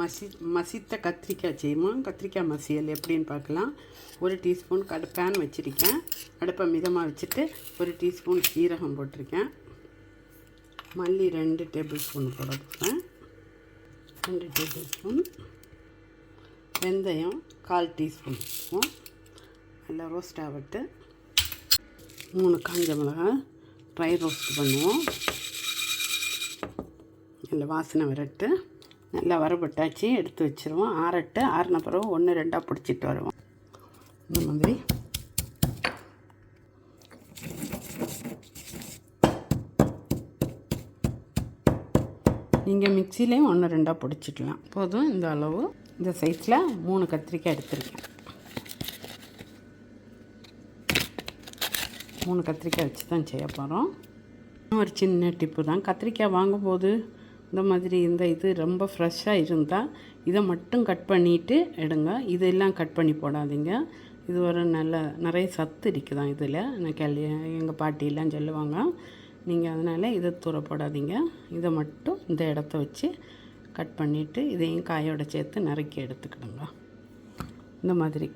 மசி மசித்த கத்திரிக்காய் செய்வோம் கத்திரிக்காய் மசியல் எப்படின்னு பார்க்கலாம். ஒரு டீஸ்பூன் கடு பேன் வச்சுருக்கேன். அடுப்பை மிதமாக வச்சுட்டு ஒரு டீஸ்பூன் சீரகம் போட்டிருக்கேன். மல்லி ரெண்டு டேபிள் ஸ்பூன் போட போகிறேன் ரெண்டு டேபிள் ஸ்பூன். வெந்தயம் கால் டீஸ்பூன் ஸ்பூன் நல்லா ரோஸ்ட் ஆகட்டு. மூணு காஞ்ச மிளகாய் ட்ரை ரோஸ்ட் பண்ணுவோம். நல்ல வாசனை வரட்டு. நல்லா வரப்பட்டாச்சு எடுத்து வச்சுருவோம். ஆறட்டு ஆறின பிறகு ஒன்று ரெண்டாக பிடிச்சிட்டு வருவோம். இந்த மாதிரி. நீங்கள் மிக்சிலையும் ஒன்று ரெண்டாக பிடிச்சிக்கலாம். போதும் இந்த அளவு. இந்த சைஸில் மூணு கத்திரிக்காய் எடுத்திருக்கேன். மூணு கத்திரிக்காய் வச்சு தான் செய்ய போகிறோம் ஒரு சின்ன டிப்பு தான். கத்திரிக்காய் வாங்கும்போது இந்த மாதிரி இந்த இது ரொம்ப ஃப்ரெஷ்ஷாக இருந்தால் இதை மட்டும் கட் பண்ணிவிட்டு எடுங்க. இதெல்லாம் கட் பண்ணி போடாதீங்க. இது ஒரு நல்ல நிறைய சத்து இருக்குதான் இதில்? நான் கேள்வி எங்கள் பாட்டியெல்லாம் சொல்லுவாங்க நீங்கள் அதனால் இதை தூர போடாதீங்க. இதை மட்டும் இந்த இடத்த வச்சு கட் பண்ணிவிட்டு இதையும் காயோட சேர்த்து நறுக்கி எடுத்துக்கிடுங்க. இந்த மாதிரி.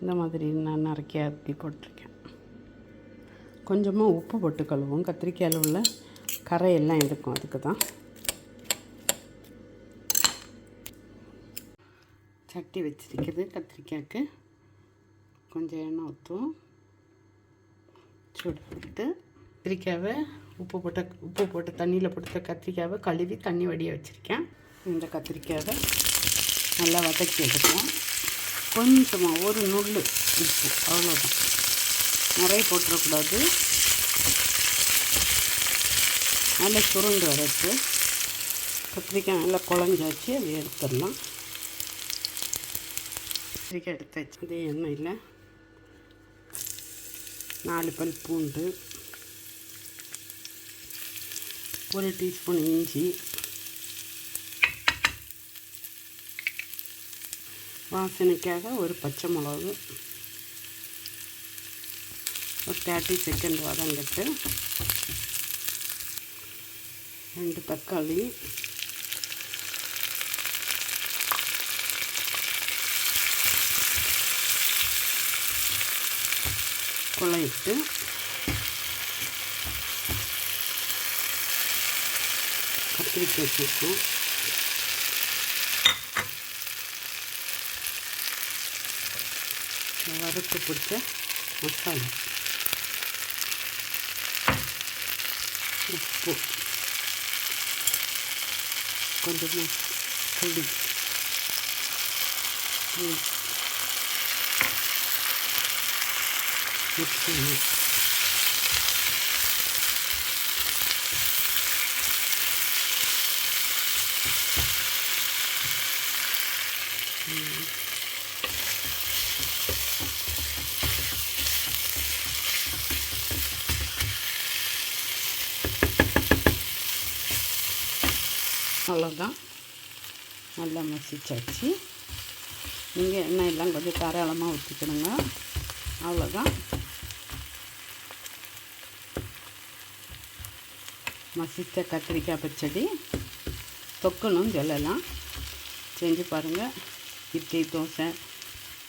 இந்த மாதிரி நான் நறுக்கி அத்தி போட்டிருக்கேன். கொஞ்சமாக உப்பு போட்டு கழுவும் கத்திரிக்காயில் உள்ள கரையெல்லாம் இருக்கும் அதுக்கு தான். சட்டி வச்சிருக்கிறது கத்திரிக்காய்க்கு. கொஞ்சம் எண்ணெய் ஊற்றுவோம் சூடு போட்டு கத்திரிக்காவை உப்பு போட்ட உப்பு போட்டு தண்ணியில் போட்டு கத்திரிக்காவை கழுவி தண்ணி வடிய வச்சுருக்கேன். இந்த கத்திரிக்காவை நல்லா வதக்கி எடுப்போம். கொஞ்சமாக ஒரு நுள் உப்பு அவ்வளோதான் நிறைய போட்டுறக்கூடாது. நல்லா சுருண்டு வரட்டு கத்திரிக்காய் நல்லா குழஞ்சாச்சு அதை எடுத்துடலாம். கத்திரிக்காய் எடுத்தாச்சு அதே எண்ணெயில் நாலு பல் பூண்டு ஒரு டீஸ்பூன் இஞ்சி வாசனைக்காக ஒரு பச்சை மிளகு ஒரு தேர்ட்டி செகண்ட் வதங்கிட்டு ரெண்டு தக்காளி. குழையிட்டு கத்திரிக்காய் சூப்பு. வறுத்து பிடிச்ச மசாலா. உப்பு. 込んでます。はい。はい。よく அவ்வளோதான். நல்லா மசிச்சாச்சு. நீங்கள் எண்ணெய் எல்லாம் கொஞ்சம் தாராளமாக ஊற்றிக்கணுங்க அவ்வளோதான். மசித்த கத்திரிக்காய் பச்சடி. தொக்கணும் சொல்லலாம். செஞ்சு பாருங்கள் இட்லி தோசை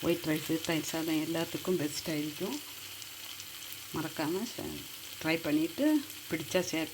ஒயிட் ரைஸு தயிர் சாதம் எல்லாத்துக்கும் பெஸ்ட்டாக இருக்கும். மறக்காமல் ட்ரை பண்ணிவிட்டு பிடிச்சா ஷேர்